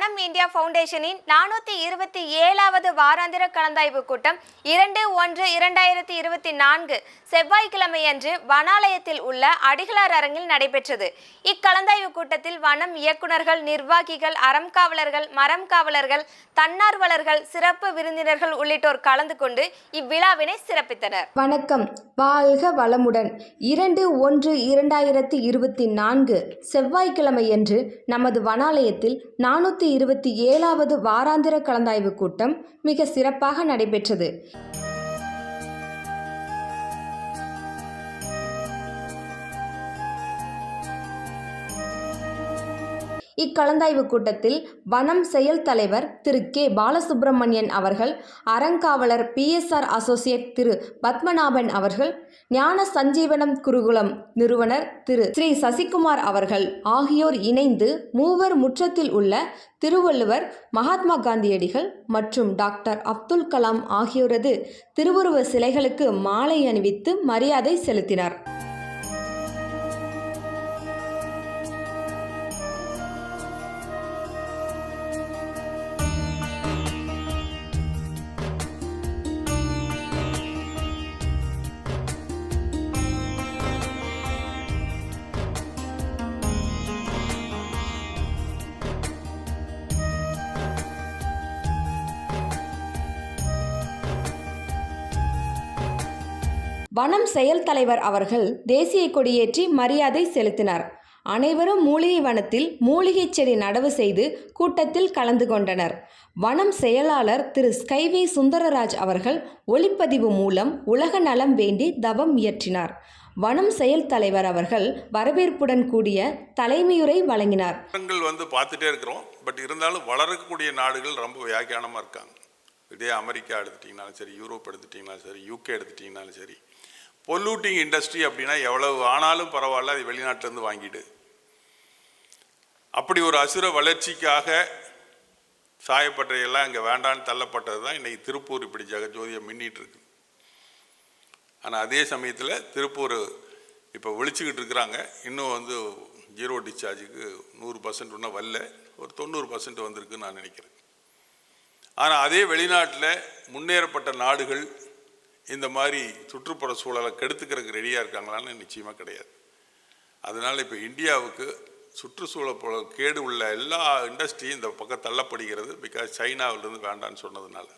வனம் இந்தியா ஃபவுண்டேஷனின் நானூத்தி இருபத்தி ஏழாவது வாராந்திர கலந்தாய்வு கூட்டம் இரண்டு ஒன்று இரண்டாயிரத்தி இருபத்தி நான்கு செவ்வாய்க்கிழமையன்று வனாலயத்தில் உள்ள அடிகளார் அரங்கில் நடைபெற்றது. இக்கலந்தாய்வு கூட்டத்தில் வனம் இயக்குனர்கள் நிர்வாகிகள் அறம் காவலர்கள் மரம் காவலர்கள் தன்னார்வலர்கள் சிறப்பு விருந்தினர்கள் உள்ளிட்டோர் கலந்து கொண்டு இவ்விழாவினை சிறப்பித்தனர். வணக்கம். வாழ்க வளமுடன். இரண்டு ஒன்று இரண்டாயிரத்தி இருபத்தி நான்கு செவ்வாய்க்கிழமையன்று நமது வனாலயத்தில் நானூற்றி இருபத்தி ஏழாவது வாராந்திர கலந்தாய்வு கூட்டம் மிக சிறப்பாக நடைபெற்றது. இக்கலந்தாய்வு கூட்டத்தில் வனம் செயல் தலைவர் திரு. கே. பாலசுப்பிரமணியன் அவர்கள் அறங்காவலர் பிஎஸ்ஆர் அசோசியேட் திரு. பத்மநாபன் அவர்கள் ஞான சஞ்சீவனம் குருகுலம் நிறுவனர் திரு. ஸ்ரீ. சசிகுமார் அவர்கள் ஆகியோர் இணைந்து மூவர் முற்றத்தில் உள்ள திருவள்ளுவர் மகாத்மா காந்தியடிகள் மற்றும் டாக்டர் அப்துல் கலாம் ஆகியோரது திருவுருவ சிலைகளுக்கு மாலை அணிவித்து மரியாதை செலுத்தினார். வனம் செயல் தலைவர் அவர்கள் தேசிய கொடியேற்றி மரியாதை செலுத்தினார். அனைவரும் மூலிகை வனத்தில் மூலிகை செடி நடவு செய்து கூட்டத்தில் கலந்து கொண்டனர். வனம் செயலாளர் திரு. ஸ்கைவே சுந்தரராஜ் அவர்கள் ஒளிப்பதிவு மூலம் உலக நலம் வேண்டி தவம் இயற்றினார். வனம் செயல் தலைவர் அவர்கள் வரவேற்புடன் கூடிய தலைமையுரை வழங்கினார். வந்து பார்த்துட்டே இருக்கிறோம். பட் இருந்தாலும் வளரக்கூடிய நாடுகள் ரொம்ப வியாக்கியானமாக இருக்காங்க. இதே அமெரிக்கா எடுத்துட்டிங்கனாலும் சரி யூரோப் எடுத்துட்டிங்கனாலும் சரி யூகே எடுத்துட்டிங்கனாலும் சரி பொல்யூட்டிங் இண்டஸ்ட்ரி அப்படின்னா எவ்வளவு ஆனாலும் பரவாயில்ல அது வெளிநாட்டிலேருந்து வாங்கிடு. அப்படி ஒரு அசுர வளர்ச்சிக்காக சாயப்பட்டறையெல்லாம் இங்கே வேண்டான்னு தள்ளப்பட்டது தான் இன்றைக்கி திருப்பூர் இப்படி ஜெகஜோதியை மின்னிட்டு இருக்கு. ஆனால் அதே சமயத்தில் திருப்பூர் இப்போ ஒழிச்சிக்கிட்டு இருக்கிறாங்க. இன்னும் வந்து ஜீரோ டிஸ்சார்ஜுக்கு நூறு பர்சன்ட் ஒன்றும் வரல. ஒரு தொண்ணூறு பர்சன்ட் வந்திருக்குன்னு நான் நினைக்கிறேன். ஆனால் அதே வெளிநாட்டில் முன்னேறப்பட்ட நாடுகள் இந்த மாதிரி சுற்றுப்புற சூழலை கெடுத்துக்கிறதுக்கு ரெடியாக இருக்காங்களான்னு நிச்சயமாக கிடையாது. அதனால் இப்போ இந்தியாவுக்கு சுற்றுச்சூழல் கேடு உள்ள எல்லா இண்டஸ்ட்ரியும் இந்த பக்கம் தள்ளப்படுகிறது பிகாஸ் சைனாவிலிருந்து வேண்டான்னு சொன்னதுனால.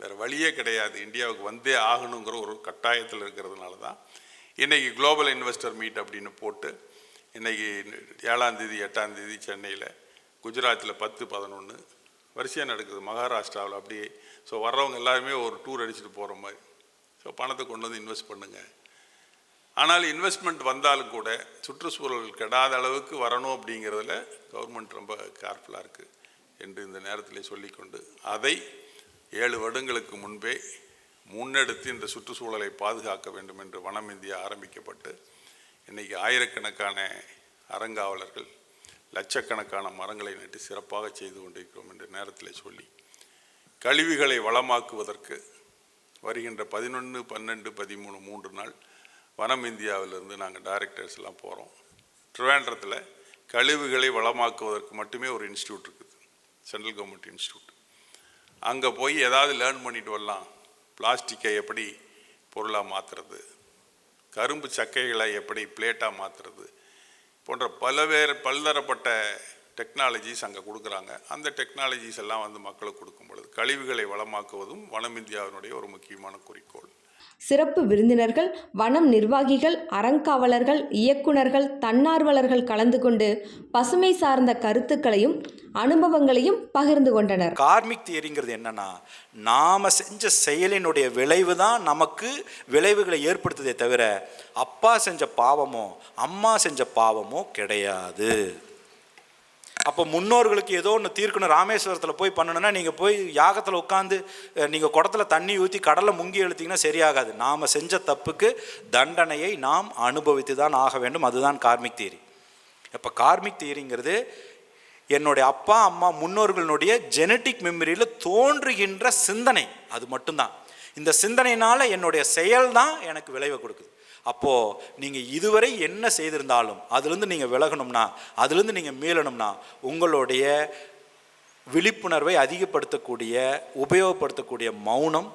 வேறு வழியே கிடையாது. இந்தியாவுக்கு வந்தே ஆகணுங்கிற ஒரு கட்டாயத்தில் இருக்கிறதுனால தான். இன்றைக்கி குளோபல் இன்வெஸ்டர் மீட் அப்படின்னு போட்டு இன்றைக்கி ஏழாந்தேதி எட்டாந்தேதி சென்னையில் குஜராத்தில் பத்து பதினொன்று வரிசையாக நடக்குது. மகாராஷ்டிராவில் அப்படியே. ஸோ வர்றவங்க எல்லாருமே ஒரு டூர் அடிச்சுட்டு போகிற மாதிரி. ஸோ பணத்தை கொண்டு வந்து இன்வெஸ்ட் பண்ணுங்கள் ஆனால் இன்வெஸ்ட்மெண்ட் வந்தாலும் கூட சுற்றுச்சூழல் கெடாத அளவுக்கு வரணும் அப்படிங்கிறதுல கவர்மெண்ட் ரொம்ப கேர்ஃபுல்லாக இருக்குது என்று இந்த நேரத்தில் சொல்லிக்கொண்டு அதை ஏழு வருடங்களுக்கு முன்பே முன்னெடுத்து இந்த சுற்றுச்சூழலை பாதுகாக்க வேண்டும் என்று வனம் இந்தியா ஆரம்பிக்கப்பட்டு இன்றைக்கி ஆயிரக்கணக்கான அறங்காவலர்கள் லட்சக்கணக்கான மரங்களை நட்டு சிறப்பாக செய்து கொண்டிருக்கிறோம் என்ற நேரத்தில் சொல்லி கழிவுகளை வளமாக்குவதற்கு வருகின்ற பதினொன்று பன்னெண்டு பதிமூணு மூன்று நாள் வனம் இந்தியாவிலிருந்து நாங்கள் டைரக்டர்ஸ் எல்லாம் போகிறோம் ட்ரிவாண்ட்ரத்தில் கழிவுகளை வளமாக்குவதற்கு மட்டுமே ஒரு இன்ஸ்டியூட் இருக்குது. சென்ட்ரல் கவர்மெண்ட் இன்ஸ்டியூட் அங்கே போய் ஏதாவது லேர்ன் பண்ணிட்டு வரலாம். பிளாஸ்டிக்கை எப்படி பொருளாக மாற்றுறது கரும்பு சக்கைகளை எப்படி பிளேட்டாக மாற்றுறது போன்ற பலவேறு பல்தரப்பட்ட டெக்னாலஜிஸ் அங்கே கொடுக்குறாங்க. அந்த டெக்னாலஜிஸ் எல்லாம் வந்து மக்களுக்கு கொடுக்கும் பொழுது கழிவுகளை வளமாக்குவதும் வனம் இந்தியாவினுடைய ஒரு முக்கியமான குறிக்கோள். சிறப்பு விருந்தினர்கள் வனம் நிர்வாகிகள் அறங்காவலர்கள் இயக்குனர்கள் தன்னார்வலர்கள் கலந்து கொண்டு பசுமை சார்ந்த கருத்துக்களையும் அனுபவங்களையும் பகிர்ந்து கொண்டனர். கார்மிக் தியரிங்கிறது என்னன்னா நாம செஞ்ச செயலினுடைய விளைவு தான் நமக்கு விளைவுகளை ஏற்படுத்துதே தவிர அப்பா செஞ்ச பாவமோ அம்மா செஞ்ச பாவமோ கிடையாது. அப்போ முன்னோர்களுக்கு ஏதோ ஒன்று தீர்க்கணும். ராமேஸ்வரத்தில் போய் பண்ணணும்னா நீங்கள் போய் யாகத்தில் உட்காந்து நீங்கள் குடத்துல தண்ணி ஊற்றி கடலில் முங்கி எழுத்திங்கன்னா சரியாகாது. நாம் செஞ்ச தப்புக்கு தண்டனையை நாம் அனுபவித்து தான் ஆக வேண்டும். அதுதான் கார்மிக் தீரி. இப்போ கார்மிக் தீரிங்கிறது என்னுடைய அப்பா அம்மா முன்னோர்களுடைய ஜெனட்டிக் மெமரியில் தோன்றுகின்ற சிந்தனை. அது மட்டும்தான். இந்த சிந்தனையினால் என்னுடைய செயல் தான் எனக்கு விளைவை கொடுக்குது. அப்போது நீங்கள் இதுவரை என்ன செய்திருந்தாலும் அதுலேருந்து நீங்கள் விலகணும்னா அதுலேருந்து நீங்கள் மீளணும்னா உங்களுடைய விழிப்புணர்வை அதிகப்படுத்தக்கூடிய உபயோகப்படுத்தக்கூடிய மௌனம்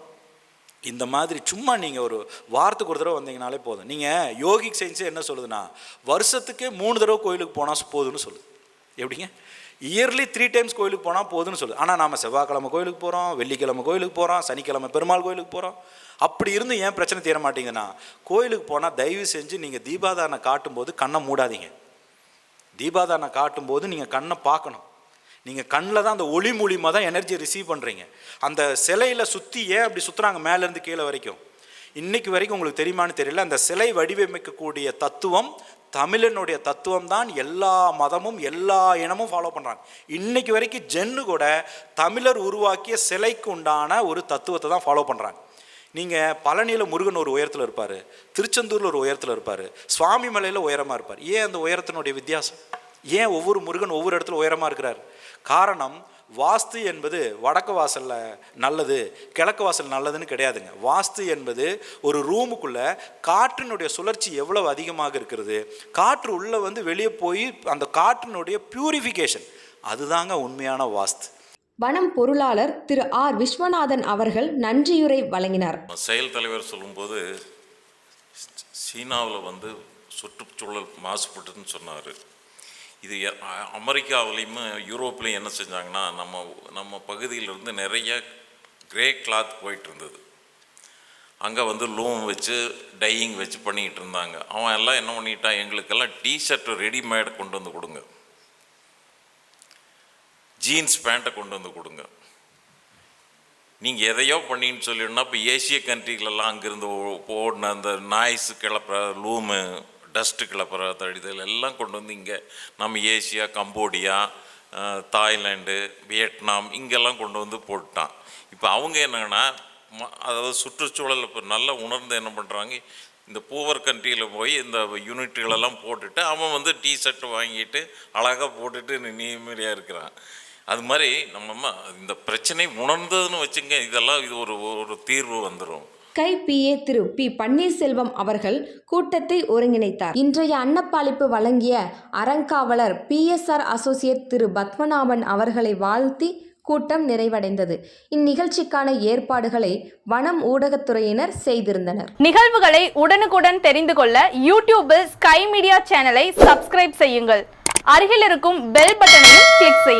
இந்த மாதிரி சும்மா நீங்கள் ஒரு வாரத்துக்கு ஒரு தடவை வந்தீங்கனாலே போதும். நீங்கள் யோகிக் சயின்ஸே என்ன சொல்லுதுன்னா வருஷத்துக்கே மூணு தடவை கோயிலுக்கு போனால் போதும்னு சொல்லுது. எப்படிங்க? இயர்லி த்ரீ டைம்ஸ் கோயிலுக்கு போனால் போதும்னு சொல்லுது ஆனால் நாம் செவ்வாய்க்கிழமை கோயிலுக்கு போகிறோம் வெள்ளிக்கிழமை கோயிலுக்கு போகிறோம் சனிக்கிழமை பெருமாள் கோயிலுக்கு போகிறோம் அப்படி இருந்து ஏன் பிரச்சனை தீர மாட்டீங்கன்னா கோயிலுக்கு போனால் தயவு செஞ்சு நீங்கள் தீபாதாரணை காட்டும்போது கண்ணை மூடாதீங்க. தீபாதாரணை காட்டும்போது நீங்கள் கண்ணை பார்க்கணும். நீங்கள் கண்ணில் தான் அந்த ஒளி மூலியமாக தான் எனர்ஜி ரிசீவ் பண்ணுறீங்க அந்த சிலையில் சுற்றி ஏன் அப்படி சுற்றுறாங்க மேலேருந்து கீழே வரைக்கும். இன்னைக்கு வரைக்கும் உங்களுக்கு தெரியுமான்னு தெரியல. அந்த சிலை வடிவமைக்கக்கூடிய தத்துவம் தமிழனுடைய தத்துவம் தான் எல்லா மதமும் எல்லா இனமும் ஃபாலோ பண்ணுறாங்க இன்னைக்கு வரைக்கும் ஜென்னு கூட தமிழர் உருவாக்கிய சிலைக்கு உண்டான ஒரு தத்துவத்தை தான் ஃபாலோ பண்ணுறாங்க நீங்கள் பழனியில் முருகன் ஒரு உயரத்தில் இருப்பார் திருச்செந்தூரில் ஒரு உயரத்தில் இருப்பார் சுவாமி மலையில் உயரமாக இருப்பார். ஏன் அந்த உயரத்தினுடைய வித்தியாசம்? ஏன் ஒவ்வொரு முருகன் ஒவ்வொரு இடத்துல உயரமாக இருக்கிறார்? காரணம் வாஸ்து என்பது வடக்கு வாசலில் நல்லது கிழக்கு வாசல் நல்லதுன்னு கிடையாதுங்க. வாஸ்து என்பது ஒரு ரூமுக்குள்ளே காற்றினுடைய சுழற்சி எவ்வளவு அதிகமாக இருக்கிறது காற்று உள்ளே வந்து வெளியே போய் அந்த காற்றினுடைய பியூரிஃபிகேஷன் அதுதாங்க உண்மையான வாஸ்து. வனம் பொருளாளர் திரு ஆர் விஸ்வநாதன் அவர்கள் நன்றியுரை வழங்கினார். செயல் தலைவர் சொல்லும்போது சீனாவில் வந்து சுற்றுச்சூழல் மாசுபட்டுன்னு சொன்னார். இது அமெரிக்காவிலையும் யூரோப்லேயும் என்ன செஞ்சாங்கன்னா நம்ம நம்ம பகுதியிலிருந்து நிறைய கிரே கிளாத் போயிட்டு இருந்தது. அங்கே வந்து லூம் வச்சு டையிங் வச்சு பண்ணிக்கிட்டு இருந்தாங்க. அவன் எல்லாம் என்ன பண்ணிட்டான்? எங்களுக்கெல்லாம் டிஷர்ட்டு ரெடிமேடு கொண்டு வந்து கொடுங்க. ஜீன்ஸ் பேண்ட்டை கொண்டு வந்து கொடுங்க. நீங்கள் எதையோ பண்ணின்னு சொல்லிடணும் இப்போ ஏசிய கண்ட்ரிகளெல்லாம் அங்கேருந்து ஓ- ஓடின அந்த நாய்ஸு கிளப்புற லூமு டஸ்ட்டு கிளப்புற தடிதல் எல்லாம் கொண்டு வந்து இங்கே நம்ம Asia Cambodia Thailand Thailand Vietnam இங்கெல்லாம் கொண்டு வந்து போட்டான். இப்போ அவங்க என்னன்னா அதாவது சுற்றுச்சூழல் இப்போ நல்லா உணர்ந்து என்ன பண்ணுறாங்க இந்த பூவர் கண்ட்ரியில் போய் இந்த யூனிட்டுகளெல்லாம் போட்டுட்டு அவன் வந்து டீ ஷர்ட் வாங்கிட்டு அழகாக போட்டுட்டு நிம்மதியாக இருக்கிறான். அது மாதிரி நம்ம இந்த பிரச்சனை உணர்ந்ததுன்னு வச்சுங்க இதெல்லாம் இது ஒரு ஒரு தீர்வு வந்துடும் கை பிஏ திரு பி பன்னீர்செல்வம் அவர்கள் கூட்டத்தை ஒருங்கிணைத்தார். இன்றைய அன்னப்பாளிப்பு வழங்கிய அறங்காவலர் பிஎஸ்ஆர் அசோசியேட் திரு பத்மநாபன் அவர்களை வாழ்த்தி கூட்டம் நிறைவடைந்தது. இந்நிகழ்ச்சிக்கான ஏற்பாடுகளை வனம் ஊடகத்துறையினர் செய்திருந்தனர். நிகழ்வுகளை உடனுக்குடன் தெரிந்து கொள்ள யூடியூபில் ஸ்கை மீடியா சேனலை சப்ஸ்கிரைப் செய்யுங்கள். அருகில் இருக்கும் பெல் பட்டனையும் கிளிக் செய்யுங்கள்.